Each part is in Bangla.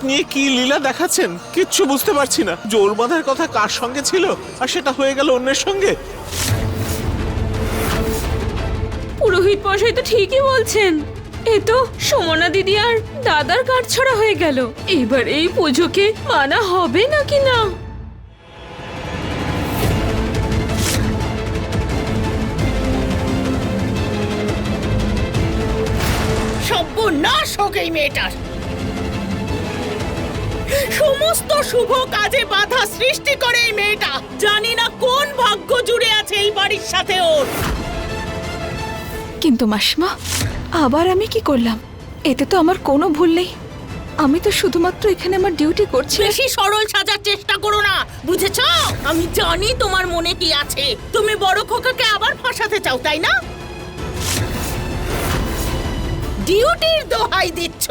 আপনি কি লীলা দেখাচ্ছেন? কিচ্ছু বুঝতে পারছি না। জোর বাঁধার কথা কার সঙ্গে ছিল? আর সেটা হয়ে গেল অন্যের সঙ্গে? পুরোহিত মশাই তো ঠিকই বলছেন। এ তো সুমনা দিদি আর দাদার কাঠ ছড়া হয়ে গেল। এবার এই পুজোকে মানা হবে নাকি না? সর্বনাশ হোক এই মেয়েটার। সমস্ত শুভ কাজে বাধা সৃষ্টি করে এই মেয়েটা। জানি না কোন ভাগ্য জুড়ে আছে এই বাড়ির সাথে ওর। কিন্তু মাসিমা আবার আমি কি করলাম? এতে তো আমার কোনো ভুল নেই। আমি তো শুধুমাত্র এখানে আমার ডিউটি করছি। বেশি সরল সাজার চেষ্টা করো না বুঝেছ? আমি জানি তোমার মনে কি আছে। তুমি বড় খোকাকে আবার ফাঁসাতে চাও তাই না? ডিউটির দোহাই দিচ্ছ।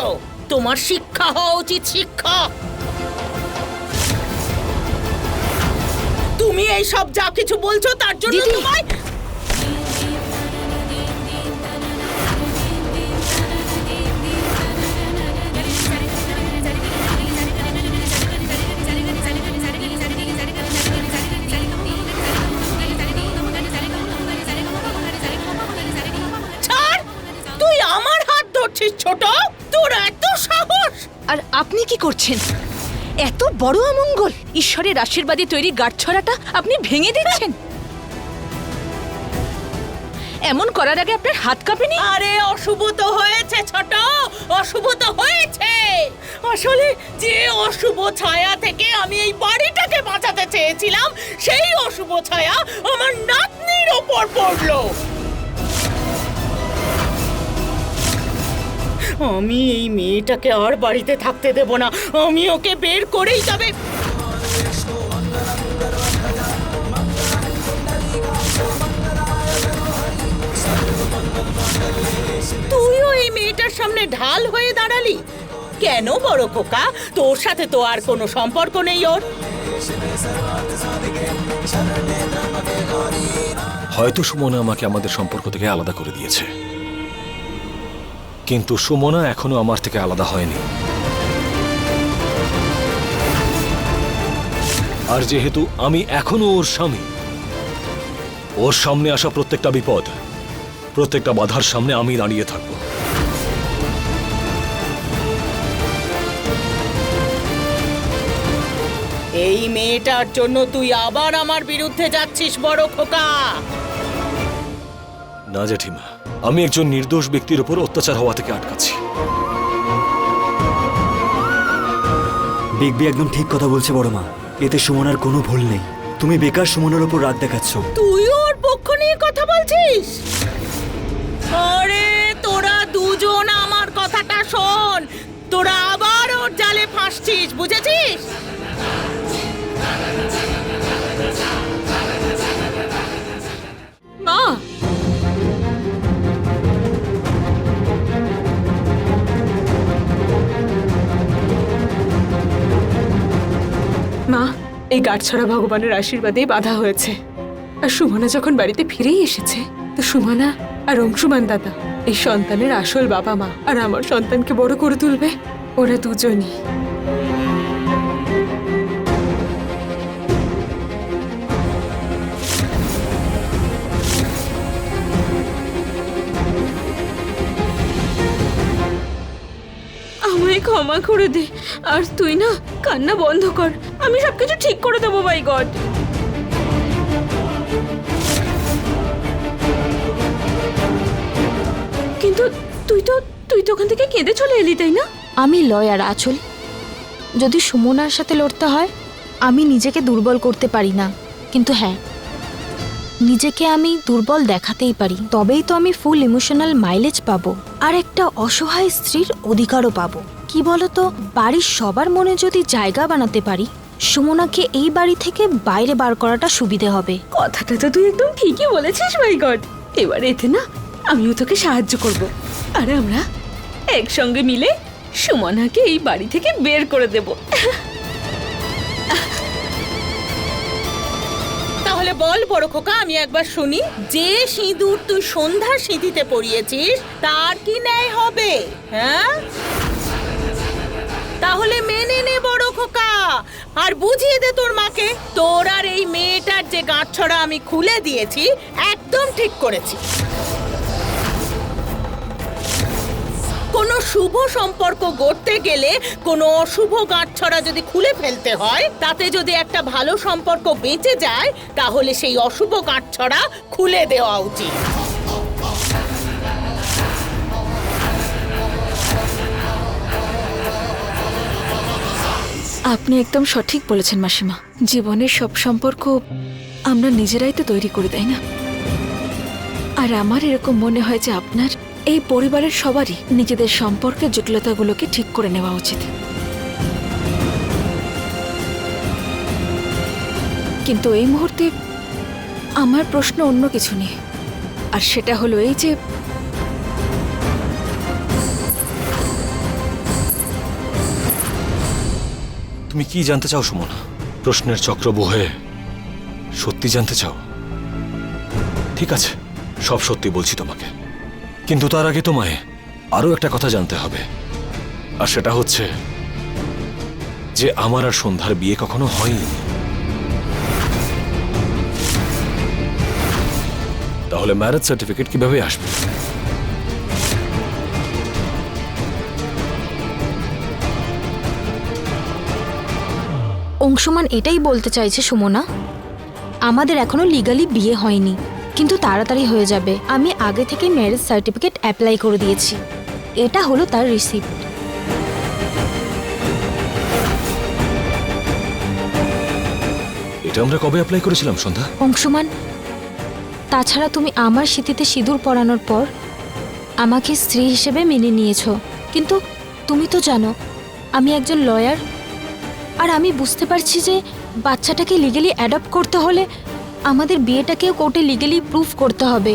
তোমার শিক্ষা হওয়া উচিত শিক্ষক। তুমি এই সব যা কিছু বলছো তার জন্য। তোমায় ছাড়! তুই আমার হাত ধরছিস ছোট। তোর এত সাহস! আর আপনি কি করছেন? এত বড় অমঙ্গল। ঈশ্বরের আশীর্বাদে তৈরি গাঁটছড়াটা আপনি ভেঙে দিচ্ছেন। এমন করার আগে আপনার হাত কাঁপেনি? আরে, অশুভ তো হয়েছে ছোট, অশুভ তো হয়েছে। আসলে যে অশুভ ছায়া থেকে আমি এই বাড়িটাকে বাঁচাতে চেয়েছিলাম, সেই অশুভ ছায়া আমার নাতনির ওপর পড়ল। আমি এই মেয়েটাকে আর বাড়িতে থাকতে দেব না। আমি ওকে বের করেই যাবে। তুইও এই মেয়েটার সামনে ঢাল হয়ে দাঁড়ালি? কেন বড় খোকা? তোর সাথে তো আর কোনো সম্পর্ক নেই ওর। হয়তো সুমনা আমাকে আমাদের সম্পর্ক থেকে আলাদা করে দিয়েছে। কিন্তু সুমনা এখনও আমার থেকে আলাদা হয়নি। আর যেহেতু আমি এখনও ওর স্বামী ওর সামনে আসা প্রত্যেকটা বিপদ প্রত্যেকটা বাধার সামনে আমি দাঁড়িয়ে থাকব। এই মেয়েটার জন্য তুই আবার আমার বিরুদ্ধে যাচ্ছিস বড় খোকা! না জেঠিমা আমি একজন নির্দোষ ব্যক্তির উপর অত্যাচার হওয়া থেকে আটকাচ্ছি। বিগ বি একদম ঠিক কথা বলছে বড় মা। এতে সুমনার কোনো ভুল নেই। তুমি বেকার সুমনার ওপর রাগ দেখাচ্ছ। তুই ওর পক্ষ নিয়ে কথা বলছিস? আরে তোরা দুজন আমার কথাটা শোন। তোরা আবার ওর জালে ফাঁসছিস বুঝেছিস? মা এই গাঁটছড়া ভগবানের আশীর্বাদেই বাধা হয়েছে। আর সুমনা যখন বাড়িতে ফিরেই এসেছে, তো সুমনা আর অংশুমান দাদা, এই সন্তানের আসল বাবা মা আর আমার সন্তানকে বড় করে তুলবে? ওরা দুজনই। ক্ষমা করে দে। আর তুই না, কান্না বন্ধ কর। আমি সবকিছু ঠিক করে দেবো বাই গড কিন্তু তুই তো তুই তো ওখান থেকে কেঁদে চলে এলি, তাই না? আমি লয়ার আচল। যদি সুমনার সাথে লড়তে হয়, আমি নিজেকে দুর্বল করতে পারি না। কিন্তু হ্যাঁ নিজেকে আমি দুর্বল দেখাতেই পারি। তবেই তো আমি ফুল ইমোশনাল মাইলেজ পাবো। আর একটা অসহায় স্ত্রীর অধিকারও পাবো। কি বলতো? বাড়ির সবার মনে যদি জায়গা বানাতে পারি সুমনাকে এই বাড়ি থেকে বাইরে বার করাটা সুবিধে হবে। কথাটা তো তুই একদম ঠিকই বলেছিস মাই গড এবার এতে না আমিও তোকে সাহায্য করব। আর আমরা একসঙ্গে মিলে সুমনাকে এই বাড়ি থেকে বের করে দেব। তাহলে বল বড় খোকা আমি একবার শুনি। যে সিঁদুর তুই সন্ধ্যার সিঁথিতে পরিয়েছিস তার কি ন্যায় হবে? হ্যাঁ? তাহলে মেনে নে বড় খোকা। আর বুঝিয়ে দে তোর মাকে, তোর আর এই মেয়েটার যে গাঁটছড়া আমি খুলে দিয়েছি, একদম ঠিক করেছি। কোনো শুভ সম্পর্ক গড়তে গেলে কোনো অশুভ গাঁটছড়া যদি খুলে ফেলতে হয়, তাতে যদি একটা ভালো সম্পর্ক বেঁচে যায়, তাহলে সেই অশুভ গাঁটছড়া খুলে দেওয়া উচিত। আপনি একদম সঠিক বলেছেন, মাসিমা। জীবনের সব সম্পর্ক আমরা নিজেরাই তো তৈরি করে, তাই না? আর আমার এরকম মনে হয় যে আপনার এই পরিবারের সবারই নিজেদের সম্পর্কের জটিলতাগুলোকে ঠিক করে নেওয়া উচিত। কিন্তু এই মুহূর্তে আমার প্রশ্ন অন্য কিছু নিয়ে। আর সেটা হলো এই যে তুমি কি জানতে চাও, সুমন? প্রশ্নের চক্র বহে সত্যি জানতে চাও? ঠিক আছে, সব সত্যি বলছি তোমাকে। কিন্তু তার আগে তোমায় আরও একটা কথা জানতে হবে। আর সেটা হচ্ছে যে আমার আর সন্ধ্যার বিয়ে কখনো হয়নি। তাহলে ম্যারেজ সার্টিফিকেট কীভাবে আসবে? অংশমান এটাই বলতে চাইছে সুমনা। আমাদের এখনও লিগালি বিয়ে হয়নি কিন্তু তাড়াতাড়ি হয়ে যাবে। আমি আগে থেকে ম্যারেজ সার্টিফিকেট অ্যাপ্লাই করে দিয়েছি। এটা হলো তার রিসিপ্ট এটা আমরা কবে অ্যাপ্লাই করেছিলাম সন্ধ্যা? অংশমান তাছাড়া তুমি আমার স্মৃতিতে সিঁদুর পরানোর পর আমাকে স্ত্রী হিসেবে মেনে নিয়েছো। কিন্তু তুমি তো জানো আমি একজন লয়ার আর আমি বুঝতে পারছি যে বাচ্চাটাকে লিগেলি অ্যাডপ্ট করতে হলে আমাদের বিয়েটাকেও কোর্টে লিগেলি প্রুফ করতে হবে।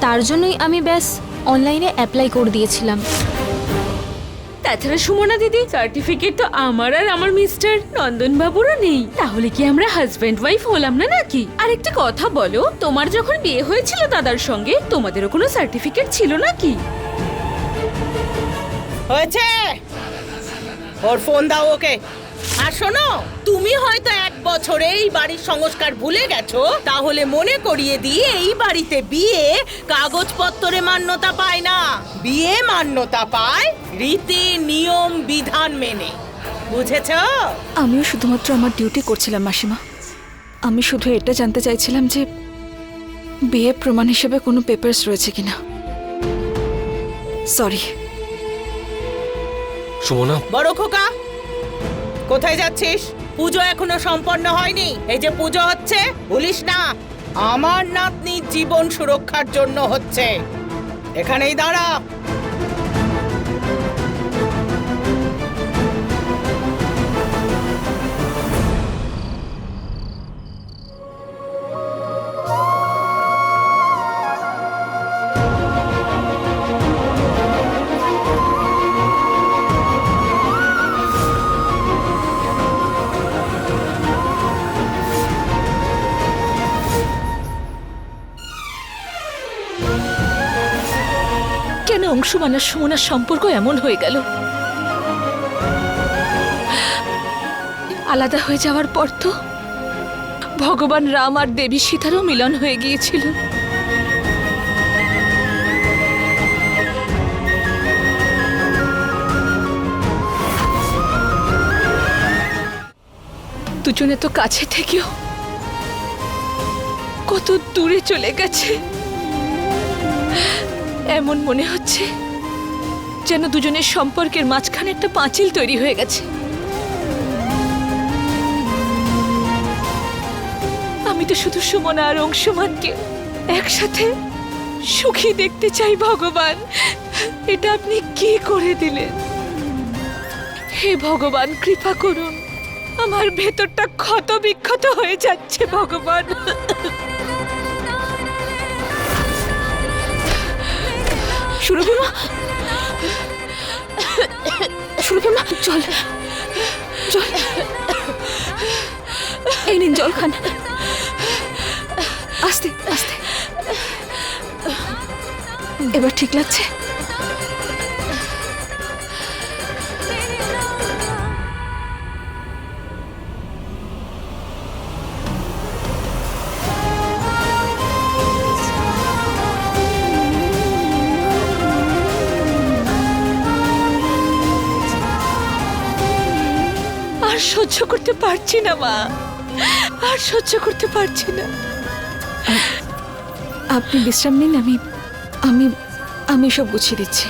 তার জন্যই আমি ব্যাস অনলাইনে অ্যাপ্লাই করে দিয়েছিলাম। তাছাড়া সুমনা দিদি সার্টিফিকেট তো আমার আর আমার মিস্টার নন্দন বাবুরও নেই। তাহলে কি আমরা হাজব্যান্ড ওয়াইফ হলাম না নাকি? আর একটা কথা বলো তোমার যখন বিয়ে হয়েছিল দাদার সঙ্গে তোমাদেরও কোনো সার্টিফিকেট ছিল নাকি? হয়েছে! ওর ফোন দাও ওকে। আর শোনো, তুমি হয়তো এক বছরে এই বাড়ির সংস্কার ভুলে গেছো, তাহলে মনে করিয়ে দিই এই বাড়িতে বিয়ে কাগজপত্রে মান্যতা পায় না। বিয়ে মান্যতা পায় রীতি, নিয়ম, বিধান মেনে। বুঝেছ? আমিও শুধুমাত্র আমার ডিউটি করছিলাম, মাসিমা। আমি শুধু এটা জানতে চাইছিলাম যে বিয়ে প্রমাণ হিসেবে কোনো পেপারস রয়েছে কিনা। সরি সুমনা। বড় খোকা, কোথায় যাচ্ছিস? পুজো এখনও সম্পন্ন হয়নি। এই যে পুজো হচ্ছে বলিস না। আমার নাতনির জীবন সুরক্ষার জন্য হচ্ছে। এখানেই দাঁড়া। কেন অংশুমানের সুমনার সম্পর্ক এমন হয়ে গেল। আলাদা হয়ে যাওয়ার পর তো ভগবান রাম আর দেবী সীতারও মিলন হয়ে গিয়েছিল। দুজনে তো কাছে থেকেও কত দূরে চলে গেছে। এমন মনে হচ্ছে যেন দুজনের সম্পর্কের মাঝখানে একটা পাঁচিল তৈরি হয়ে গেছে। আমি তো শুধু সুমনা আর অংশমানকে একসাথে সুখী দেখতে চাই, ভগবান। এটা আপনি কি করে দিলেন? হে ভগবান, কৃপা করুন। আমার ভেতরটা ক্ষত বিক্ষত হয়ে যাচ্ছে, ভগবান। সুরভিমা? সুরভিমা চল। চল। এই নিন জল খান আস্তে আস্তে। এবার ঠিক লাগছে? সহ্য করতে পারছি না, মা। আর সহ্য করতে পারছি না। আপনি বিশ্রাম নিন, আমি আমি আমি সব গুছিয়ে দিচ্ছি।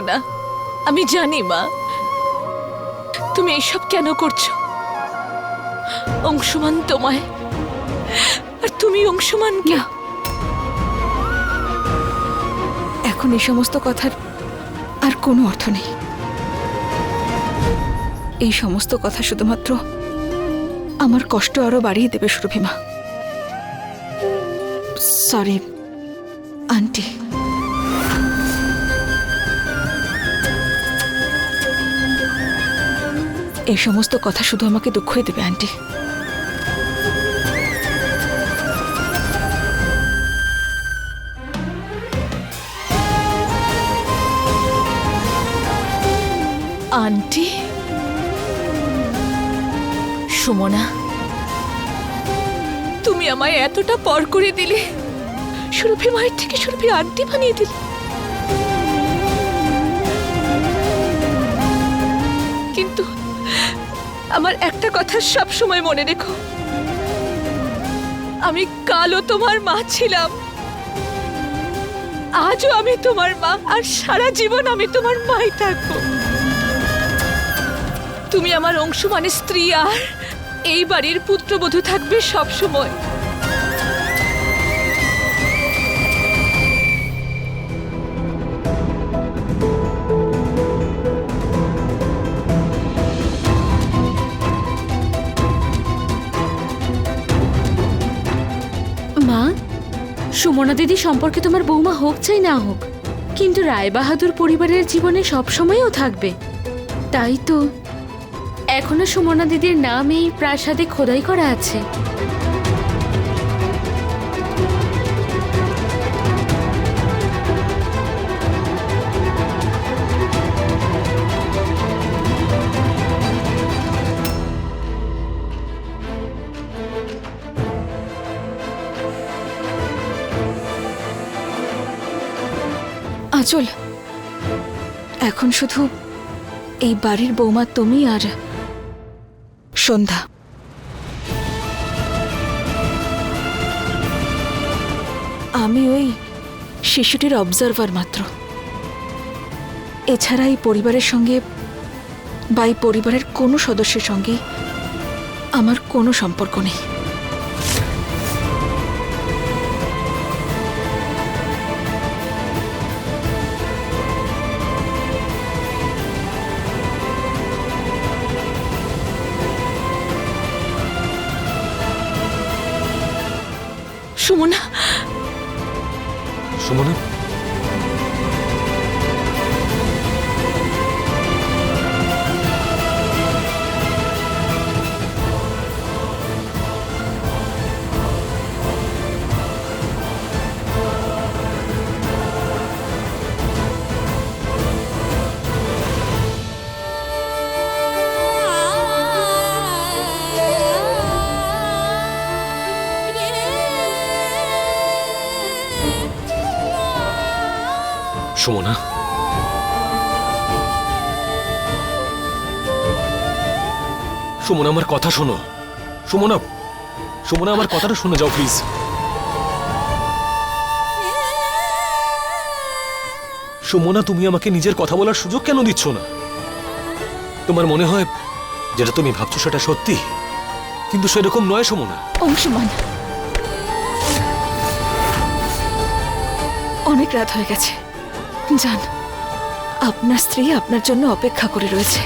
সুমনা আমি জানি, মা। তুমি এসব কেন করছ? অংশমান তোমায়। আর তুমি অংশমানকে। না। এখন এই সমস্ত কথার আর কোনো অর্থ নেই। এই সমস্ত কথা শুধুমাত্র আমার কষ্ট আরও বাড়িয়ে দেবে, সুরভিমা। Sorry aunty. এই সমস্ত কথা শুধু আমাকে দুঃখই দেবে, আন্টি। আন্টি? সুমনা, তুমি আমায় এতটা পর করে দিলে। সুরভি মায়ের থেকে সুরভি আন্টি বানিয়ে দিলে। আমার একটা কথা সব সময় মনে রেখো। আমি কালও তোমার মা ছিলাম। আজও আমি তোমার মা আর সারা জীবন আমি তোমার মাই থাকব। তুমি আমার অংশ মানে স্ত্রী আর এই বাড়ির পুত্রবধূ থাকবে সব সময়। সুমনা দিদি সম্পর্কে তোমার বৌমা হোক চাই না হোক, কিন্তু রায়বাহাদুর পরিবারের জীবনে সবসময়ও থাকবে। তাই তো, এখনও সুমনা দিদির নাম এই প্রাসাদে খোদাই করা আছে। আচল। এখন শুধু এই বাড়ির বৌমা তুমি আর সন্ধ্যা। আমি ওই শিশুটির অবজারভার মাত্র। এছাড়া এই পরিবারের সঙ্গে বা এই পরিবারের কোনো সদস্যের সঙ্গে আমার কোনো সম্পর্ক নেই। সুমনা। সুমনা? সুমনা সুমনা, আমার কথা শোনো। সুমনা সুমনা, আমার কথাটা শুনে যাও প্লিজ সুমনা, তুমি আমাকে নিজের কথা বলার সুযোগ কেন দিচ্ছ না? তোমার মনে হয় যেটা তুমি ভাবছ সেটা সত্যি? কিন্তু সেরকম নয় সুমনা। অনেক রাত হয়ে গেছে। যান আপনার স্ত্রী আপনার জন্য অপেক্ষা করে রয়েছে।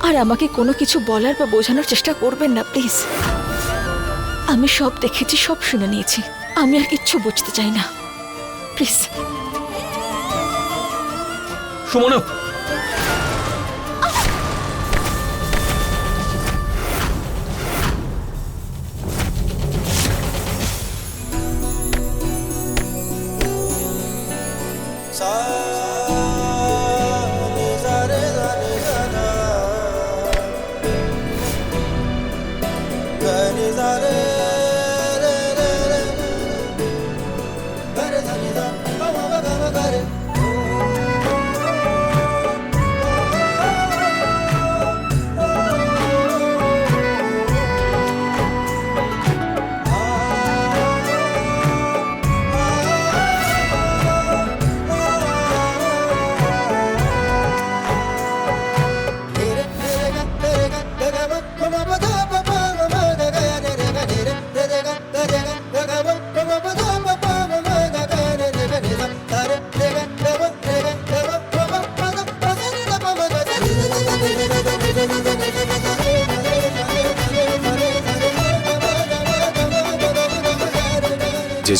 আর আমাকে কোনো কিছু বলার বা বোঝানোর চেষ্টা করবেন না, প্লিজ। আমি সব দেখেছি, সব শুনে নিয়েছি। আমি আর কিচ্ছু বুঝতে চাই না। প্লিজ। সুমনা!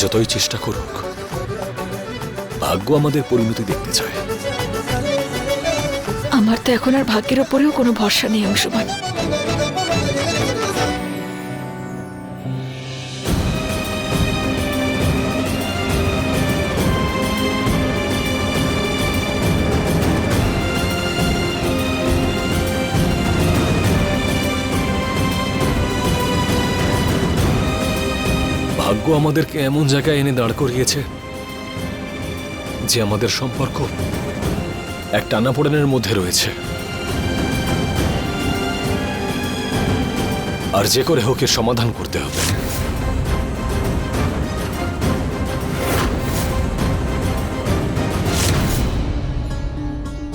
যতই চেষ্টা করুক, ভাগ্য আমাদের পরিণতি দেখতে চায়। আমার তো এখন আর ভাগ্যের ওপরেও কোনো ভরসা নেই, অংশমান। ভাগ্য আমাদেরকে এমন জায়গায় এনে দাঁড় করিয়েছে যে আমাদের সম্পর্ক এক টানাপোড়েনের মধ্যে রয়েছে। আর যে করে হোক এর সমাধান করতে হবে।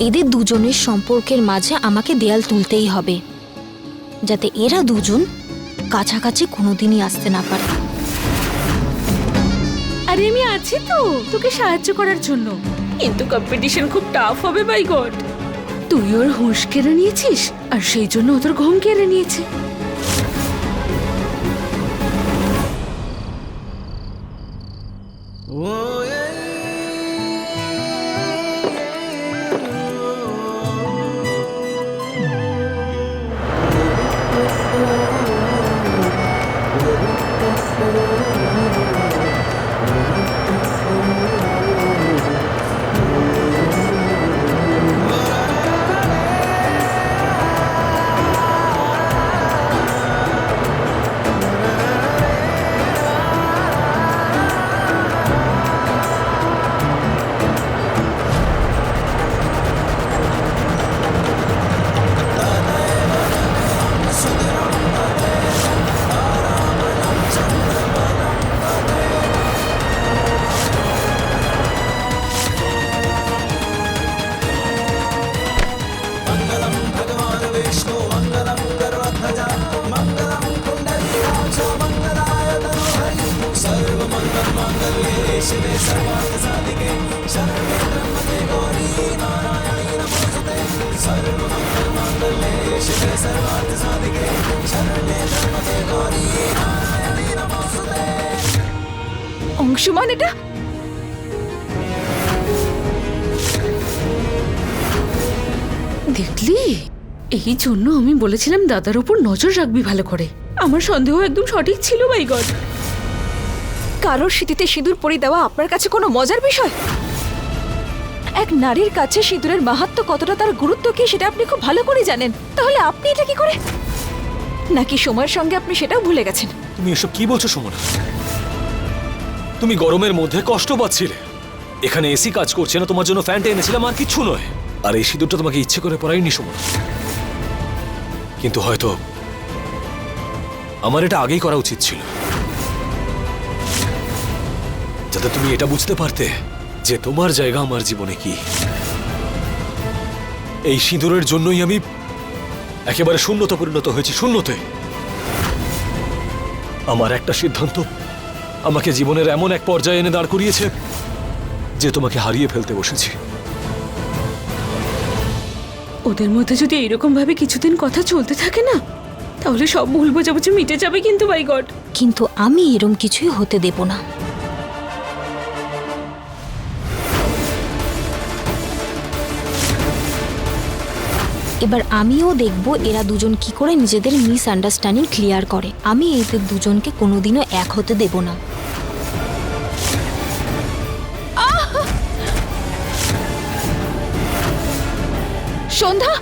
এদের দুজনের সম্পর্কের মাঝে আমাকে দেয়াল তুলতেই হবে, যাতে এরা দুজন কাছাকাছি কোনোদিনই আসতে না পারে। আরে আমি আছি তো তোকে সাহায্য করার জন্য। কিন্তু কম্পিটিশন খুব টাফ হবে বাই গড তুই ওর হুঁশ কেড়ে নিয়েছিস আর সেই জন্য ও তোর ঘুম কেড়ে নিয়েছে। অংশমান, এটা? দেখলি? এই জন্য আমি বলেছিলাম দাদার উপর নজর রাখবি ভালো করে। আমার সন্দেহ একদম সঠিক ছিল বাই গড। কারোর স্মৃতিতে সিঁদুর পরিয়ে দেওয়া আপনার কাছে কোনো মজার বিষয়? এক নারীর কাছে সিঁদুরের মাহাত্ম্য কতটা তার গুরুত্ব কি সেটা আপনি খুব ভালো করে জানেন। তাহলে আপনি এটা কি করে? নাকি সময়ের সঙ্গে আপনি সেটাও ভুলে গেছেন? তুমি এসব কি বলছো, সুমনা? তুমি গরমের মধ্যে কষ্ট পাচ্ছিলে। এখানে এসি কাজ করছে না, তোমার জন্য ফ্যানটা এনেছিলাম আর কিচ্ছু নয়। আর এই সিঁদুরটা তোমাকে ইচ্ছে করে পরাইনি সুমনা। কিন্তু হয়তো আমার এটা আগেই করা উচিত ছিল। যাতে তুমি এটা বুঝতে পারতে যে তোমার জায়গা আমার জীবনে কি। এই সিঁদুরের জন্যই আমি একেবারে শূন্যতে পরিণত হয়েছি শূন্যতে। আমার একটা সিদ্ধান্ত আমাকে জীবনের এমন এক পর্যায়ে এনে দাঁড় করিয়েছে যে তোমাকে হারিয়ে ফেলতে বসেছি। ওদের মধ্যে যদি এইরকম ভাবে কিছুদিন কথা চলতে থাকে না তাহলে সব ভুল বোঝাবুঝি মিটে যাবে কিন্তু বাই গড কিন্তু আমি এরম কিছুই হতে দেব না। এবার আমিও দেখব এরা দুজন কি করে নিজেদের মিসআন্ডারস্ট্যান্ডিং ক্লিয়ার করে। আমি এদের দুজনকে কোনোদিনও এক হতে দেব না। সন্ধ্যা!